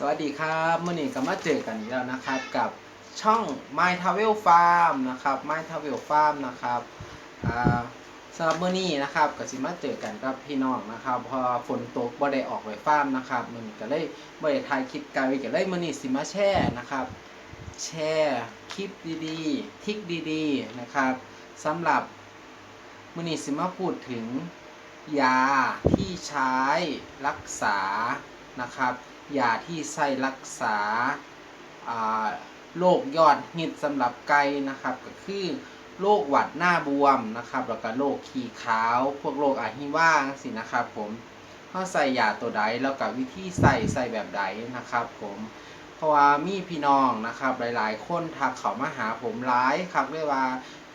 สวัสดีครับเมื่อนี้ก็มาเจอกันอีกแล้วนะครับกับช่อง My Travel Farm นะครับ My Travel Farm นะครับอ่าสำหรับเมื่อนี้นะครับก็สิมาเจอกันกับพี่น้องนะครับ พอฝนตกบ่ได้ออกไปฟาร์มนะครับมันก็เลยบ่ได้ถ่ายคลิปไกลก็เลยมื่อนี้สิมาแชร์นะครับ แชร์คลิปดีๆ ทิกดีๆนะครับสำหรับมื่อนี้สิมาพูดถึงยาที่ใช้รักษานะครับ ยาที่ใช้รักษาาโรคยอดฮิตสำหรับไก่นะครับ ก็คือโรคหวัดหน้าบวมนะครับ แล้วก็โรคขี้ขาว พวกโรคอาฮิว่าสินะครับผมเขาใส่ยาตัวใดแล้วก็วิธีใส่ใส่แบบใดนะครับผมเพราะว่ามีพี่น้องนะครับ หลายๆ คนทักเขามาหาผมหลายครับเลยว่า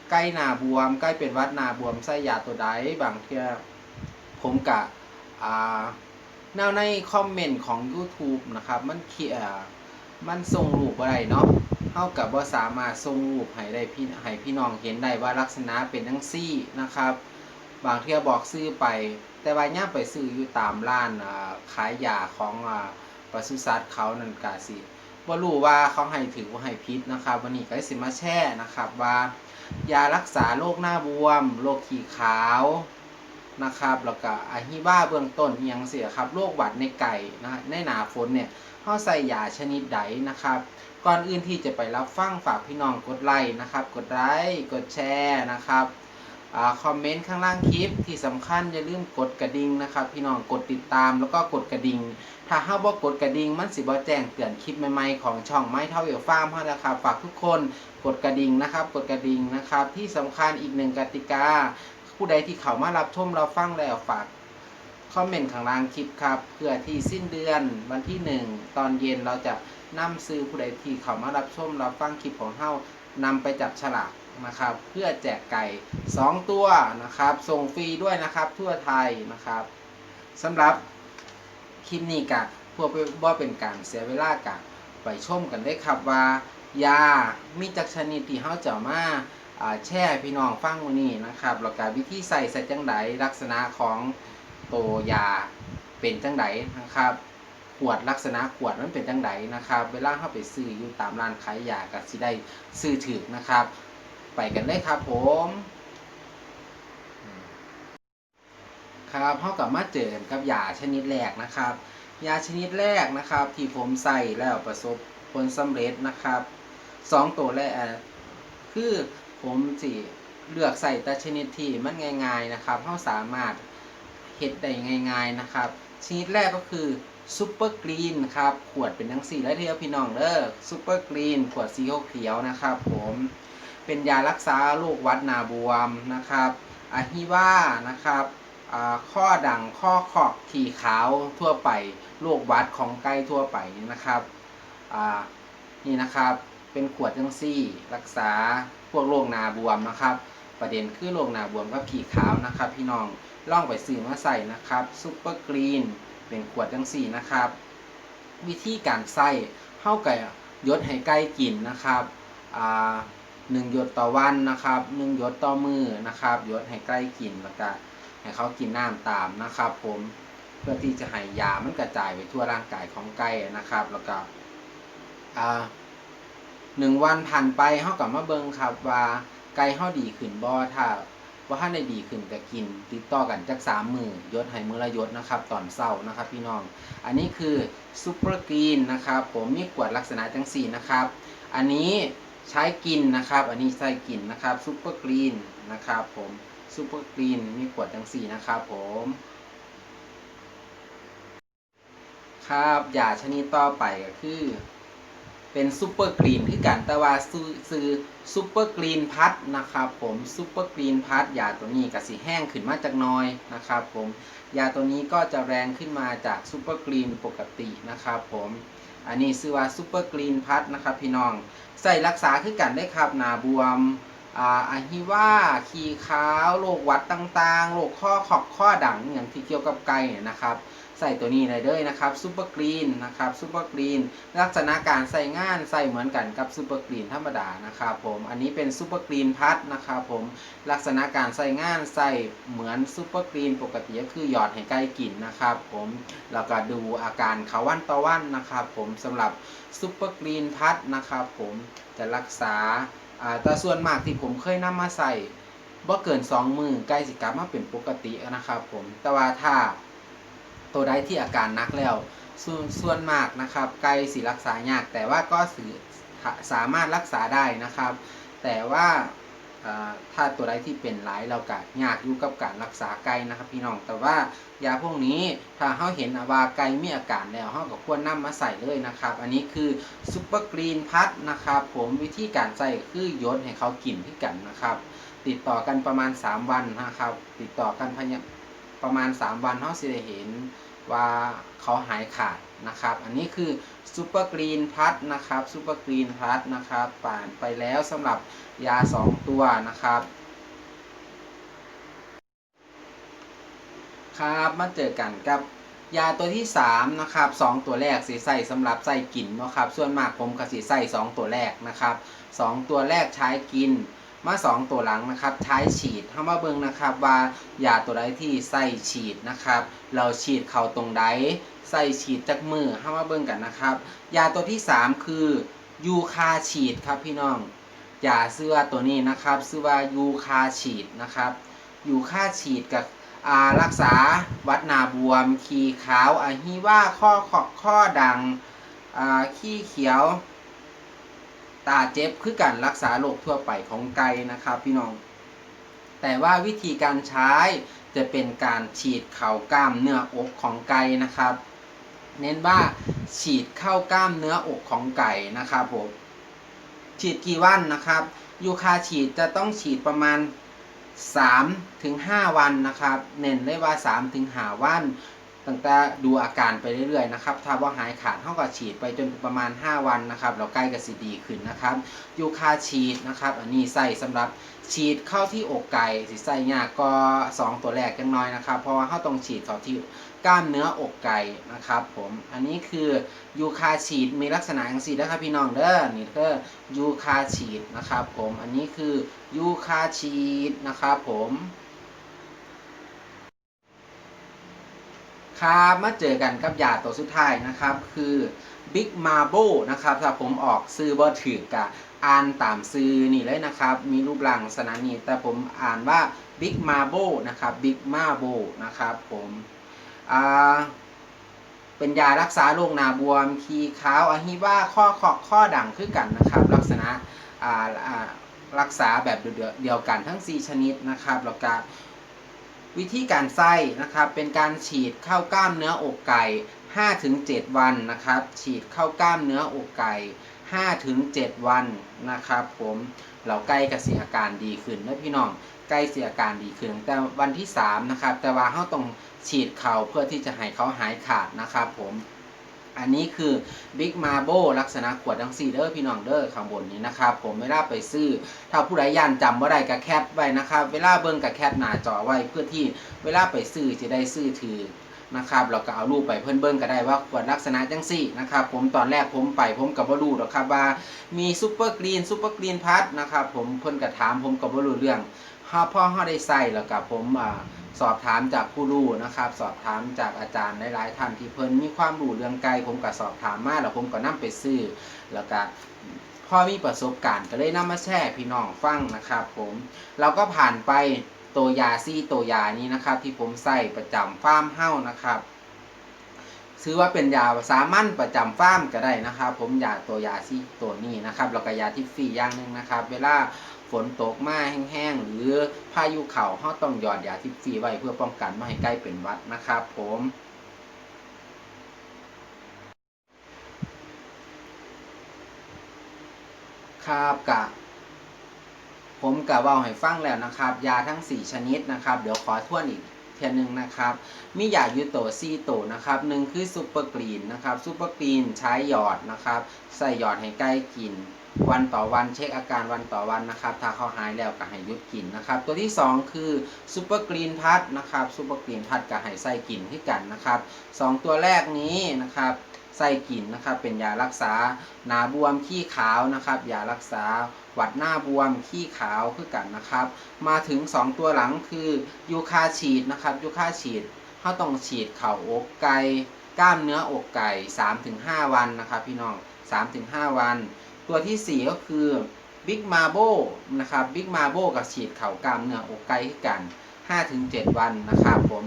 ใกล้หน้าบวม ใกล้เป็นวัดหน้าบวมใส่ยาตัวใดบางเทีผมกะอ่า แนวในคอมเมนต์ของ YouTube นะครับ มันเขียมันส่งรูปอะไรเนาะเท่ากับว่าสามารถส่งรูปให้ได้พี่ให้พี่น้องเห็นได้ว่าลักษณะเป็นทั้งซี่นะครับ บางเที่ยบอกซื้อไป แต่ว่าย่าไปซื้ออยู่ตามร้านขายยาของปศุสัตว์เขานั่นกาสิบ่รู้ว่าเขาให้ถือว่าให้พิษนะครับ วันนี้ก็สิมาแช่นะครับว่ายารักษาโรคหน้าบวมโรคขี้ขาว นะครับแล้วก็อาฮิบ้าเบื้องต้นยังเสียครับโรคหวัดในไก่นะในหนาฝนเนี่ยเขาใส่ยาชนิดใดนะครับ ก่อนอื่นที่จะไปรับฟังฝากพี่น้องกดไลค์นะครับ กดไลค์กดแชร์นะครับอคอมเมนต์ข้างล่างคลิปที่สำคัญอย่าลืมกดกระดิ่งนะครับ พี่น้องกดติดตามแล้วก็กดกระดิ่งถ้าเฮาบ่กดกระดิ่งมันสิบ่แจ้งเตือนคลิปใหม่ๆของช่องไม้เท่าเอลฟาร์มเฮานะครับฝากทุกคนกดกระดิ่งนะครับ กดกระดิ่งนะครับ ที่สำคัญอีกหนึ่งกติกา ผู้ใดที่เขามารับชมเราฟังแล้วฝากคอมเมนต์ข้างล่างคลิปครับเพื่อที่สิ้นเดือนวันที่หนึ่งตอนเย็นเราจะนำซื้อผู้ใดที่เขามารับชมเราฟังคลิปของเฮานำไปจับฉลากนะครับ เพื่อแจกไก่ 2 ตัวนะครับ ส่งฟรีด้วยนะครับ ทั่วไทยนะครับสำหรับคลิปนี้กะเพื่อว่าเป็นการเสียเวลากะไปชมกันได้ครับว่ายามีจักชนิดที่เฮาจะมาอ่า แช่พี่น้องฟังวันนี้นะครับแล้วก็วิธีใส่ใส่จังไดลักษณะของตัวยาเป็นจังไดนะครับขวดลักษณะขวดมันเป็นจังไดนะครับ เวลาเข้าไปซื้ออยู่ตามร้านขายยาก็สิได้ซื้อถึกนะครับ ไปกันเลยครับผมครับเท่ากับมาเจอกันกับยาชนิดแรกนะครับ ยาชนิดแรกนะครับ ที่ผมใส่แล้วประสบผลสำเร็จนะครับสองตัวแรกคือ ผมสิเลือกใส่แต่ชนิดที่มันง่ายๆนะครับเราสามารถเฮ็ดได้ง่าย ๆนะครับ ชนิดแรกก็คือซูเปอร์กรีนครับขวดเป็นทั้งสีและเทียวพี่น้องเด้อซูเปอร์กรีนขวดสีเขียวนะครับ ผมเป็นยารักษาโรควัดนาบวมนะครับอะฮิว่านะครับอ่าข้อดังข้อขอกขี่ขาวทั่วไปโรควัดของไก่ทั่วไปนะครับอ่านี่นะครับ เป็นขวดจังซี่ รักษาพวกโรคนาบวมนะครับ ประเด็นคือโรคนาบวมกับผีขาวนะครับ พี่น้องล่องไปซื้อมาใส่นะครับซูเปอร์กรีนเป็นขวดจังซี่นะครับ วิธีการใส่เข้ากับยศให้ใกล้กินนะครับอ่าหนึ่งหยดต่อวันนะครับหนึ่งหยดต่อมือนะครับยศให้ใกล้กินแล้วก็ให้เขากินน้ำตามนะครับ ผมเพื่อที่จะให้ยามันกระจายไปทั่วร่างกายของไก่นะครับ แล้วก็อ่า หนึ่งวันผ่านไปเฮากลับมาเบิ่งครับว่าไก่เฮาดีขึ้นบ่ถ้าบ่ทันได้ดีขึ้นก็กิน ติดต่อกันจักสามมือยศให้มือละยศนะครับ ตอนเช้านะครับพี่น้อง อันนี้คือซูเปอร์กรีนนะครับ ผมมีขวดลักษณะจังสี่นะครับ อันนี้ใช้กินนะครับ อันนี้ใส่กินนะครับซูเปอร์กรีนนะครับผมซูเปอร์กรีนมีขวดจังสี่นะครับผมครับยาชนิดต่อไปก็คือ เป็นซูเปอร์กรีนคือกันแต่ว่าซื้อซูเปอร์กรีนพัดนะครับผมซูเปอร์กรีนพัดยาตัวนี้กับสีแห้งขึ้นมาจากน้อยนะครับผมยาตัวนี้ก็จะแรงขึ้นมาจากซูเปอร์กรีนปกตินะครับผมอันนี้ซื้อว่าซูเปอร์กรีนพัดนะครับพี่น้องใส่รักษาคือกันได้ครับนาบวม อ่าอะฮิวาขี้ขาวโรควัดต่างๆโรคข้อขอบข้อดังอย่างที่เกี่ยวกับไก่เนี่ยนะครับใส่ตัวนี้เลยเด้อนะครับซูเปอร์กรีนนะครับซูเปอร์กรีนลักษณะการใส่งานใส่เหมือนกันกับซูเปอร์กรีนธรรมดานะครับผมอันนี้เป็นซูเปอร์กรีนพัดนะครับผมลักษณะการใส่งานใส่เหมือนซูเปอร์กรีนปกติก็คือหยอดให้ใกล้กลิ่นนะครับผมแล้วก็ดูอาการเขาวันต่อวันนะครับผมสำหรับซูเปอร์กรีนพัดนะครับผมจะรักษา อ่าแต่ส่วนมากที่ผมเคยนำมาใส่บ่เกิน 2 มือใกล้สิกลับมาเป็นปกตินะครับ ผมแต่ว่าถ้าตัวใดที่อาการนักแล้วส่วนส่วนมากนะครับไกลสิรักษายากแต่ว่าก็สือสามารถรักษาได้นะครับ แต่ว่า ถ้าตัวใดที่เป็นหลายเราก็ยากอยู่กับการรักษาไกลนะครับ พี่น้องแต่ว่ายาพวกนี้ถ้าเขาเห็นว่าไกลมีอาการแล้วเขาก็ควรนำมาใส่เลยนะครับ อันนี้คือซุปเปอร์กรีนพัดนะครับผมวิธีการใส่คือยนให้เขากินที่กันนะครับ ติดต่อกันประมาณ 3 วันนะครับ ติดต่อกันพยาประมาณ 3 วันเขาสิได้เห็นว่าเขาหายขาด นะครับ อันนี้คือซูเปอร์กรีนพัดนะครับซูเปอร์กรีนพัดนะครับผ่านไปแล้วสำหรับยา 2 ตัวนะครับครับมาเจอกันกับยาตัวที่ 3 นะครับ 2 ตัวแรกสีใส่สำหรับใส่กินนะครับ ส่วนมากผมก็สีใส่ 2 ตัวแรกนะครับ 2 ตัวแรกใช้กินมา2ตัวหลังนะครับใช้ฉีดเข้ามาเบิ่งนะครับว่ายาตัวใดที่ใส่ฉีดนะครับ เราฉีดเข้าตรงใด ใส่ฉีดจากมือเข้ามาเบิ่งกันนะครับ ยาตัวที่ 3 คือยูคาฉีดครับพี่น้องยาเสื้อตัวนี้นะครับชื่อว่ายูคาฉีดนะครับยูคาฉีดกับรักษาวัดนาบวม ขีขาวอะฮีว่าข้อขอข้อดังขี้เขียว ตาเจ็บคือการรักษาโรคทั่วไปของไก่นะครับพี่น้อง แต่ว่าวิธีการใช้จะเป็นการฉีดเข่ากล้ามเนื้ออกของไก่นะครับ เน้นว่าฉีดเข้ากล้ามเนื้ออกของไก่นะครับผมฉีดกี่วันนะครับยูคาฉีดจะต้องฉีดประมาณ3-5ถึง5วันนะครับ เน้นได้ว่า3ถึง5วัน ตั้งแต่ดูอาการไปเรื่อยๆนะครับถ้าว่าหายขาดเท่ากับฉีดไปจนประมาณ 5 วันนะครับเราใกล้กับสิดีขึ้นนะครับยูคาฉีดนะครับอันนี้ใส่สำหรับฉีดเข้าที่อกไก่สิใส่ยากก็ 2 ตัวแรกกันน้อยนะครับ เพราะว่าเขาต้องฉีดเข้าที่กล้ามเนื้ออกไก่นะครับผมอันนี้คือยูคาฉีดมีลักษณะอย่างสีนะครับพี่น้องเด้อนี่คือยูคาฉีดนะครับผมอันนี้คือยูคาฉีดนะครับผม ครับมาเจอกันกับยาตัวสุดท้ายนะครับ คือ Big Marble นะครับ ถ้าผมออกซื้อบ่ถือกะอ่านตามซื้อนี่เลยนะครับ มีรูปร่างลักษณะนี้แต่ผมอ่านว่า Big Marble นะครับ Big Marble นะครับผมอ่าเป็นยารักษาโรคนาบวมขีขาวอะฮิว่าข้อขอข้อดังคือกันนะครับ ลักษณะอ่ารักษาแบบเดียวกันทั้ง 4 ชนิดนะครับแล้วก็ วิธีการไส้นะครับเป็นการฉีดเข้ากล้ามเนื้ออกไก่ 5-7 วันนะครับ ฉีดเข้ากล้ามเนื้ออกไก่ 5-7 วันนะครับผมเราใกล้กับเสียอาการดีขึ้นนะพี่น้องใกล้เสียอาการดีขึ้น แต่วันที่3นะครับแต่ว่าเขาต้องฉีดเขาเพื่อที่จะให้เขาหายขาดนะครับผม อันนี้คือ Big Marble ลักษณะขวดดังซีเดอร์พี่น้องเด้อข้างบนนี้นะครับผมเวลาไปซื้อ ถ้าผู้ใดย่านจำว่าใดกับแคปไว้นะครับเวลาเบิ่งกับแคปหน้าจอไว้เพื่อที่เวลาไปซื้อจะได้ซื้อถือนะครับเราก็เอารูปไปเพิ่นเบิ่งก็ได้ว่าขวดลักษณะจังซี่นะครับผมตอนแรกผมไปผมกับบ่รู้หรอกครับว่ามีซูเปอร์กรีนซูเปอร์กรีนพัทนะครับผมเพิ่นก็ถามผมก็บ่รู้เรื่อง เฮาพอเฮาได้ใส่แล้วก็ผมอ่าสอบถามจากผู้รู้นะครับ สอบถามจากอาจารย์หลายๆท่านที่เพิ่นมีความรู้เรื่องไก่ผมก็สอบถามมาแล้วผมก็นํไปซื้อ แล้วก็พอมีประสบการณ์ก็เลยนำมาแชร์พี่น้องฟังนะครับผมเราก็ผ่านไปตัวยาซี่ตัวยานี้นะครับ ที่ผมใส่ประจำฟาร์มเฮ้านะครับซื้อว่าเป็นยาสามัญประจำฟาร์มก็ได้นะครับ ผมยาตัวยาซี่ตัวนี้นะครับแล้วก็ยาที่ฟรีอย่างหนึ่งนะครับ เวลา ฝนตกมาแห้งๆ หรือพายุเข่าเขาต้องหยอดยาที่ฟรีไว้เพื่อป้องกันไม่ให้ใกล้เป็นวัดนะครับผมครับกะผมกะเว่าให้ฟังแล้วนะครับ ยาทั้ง 4 ชนิดนะครับ เดี๋ยวขอทวนอีกเทียนึงนะครับ มียายูโตซีโตนะครับหนึ่งคือซูเปอร์กรีนนะครับซูเปอร์กรีนใช้หยอดนะครับ ใส่หยอดให้ใกล้กิน วันต่อวันเช็คอาการวันต่อวันนะครับ ถ้าเขาหายแล้วก็ให้หยุดกินนะครับ ตัวที่ 2 คือซูเปอร์กรีนพัทนะครับซูเปอร์กรีนพัทก็ให้ใส่กินที่กันนะครับสองตัวแรกนี้นะครับใส่กินนะครับเป็นยารักษาหนาบวมขี้ขาวนะครับยารักษาหวัดหน้าบวมขี้ขาวคือกันนะครับ มาถึง 2 ตัวหลังคือยูคาฉีดนะครับยูคาฉีดเขาต้องฉีดเข่าอกไก่กล้ามเนื้ออกไก่ 3-5 วันนะครับ พี่น้อง 3-5 วัน ตัวทีสี่ 4 ก็คือบิ๊กมาโบนะครับบิ๊กมาโบกับฉีดเข่ากล้ามเนื้ออกไก่คือกัน 5-7 วันนะครับผม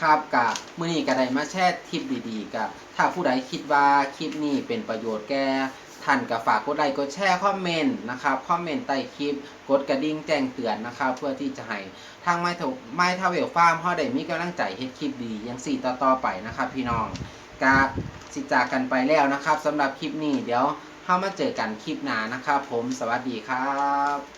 ครับกะมื่อนี้ก็ได้มาแชร์ทิปดีๆกับถ้าผู้ใดคิดว่าคลิปนี้เป็นประโยชน์แก่ท่านก็ฝากกดไลค์กดแชร์คอมเมนต์นะครับคอมเมนต์ใต้คลิปกดกระดิ่งแจ้งเตือนนะครับเพื่อที่จะให้ทางไมทไมทาเวลฟาร์มเฮาได้มีกำลังใจเฮ็ดคลิปดีย่างสี่ต่อๆไปนะครับพี่น้องกะสิจากกันไปแล้วนะครับสำหรับคลิปนี้เดี๋ยว เฮามาเจอกันคลิปหน้านะครับผมสวัสดีครับ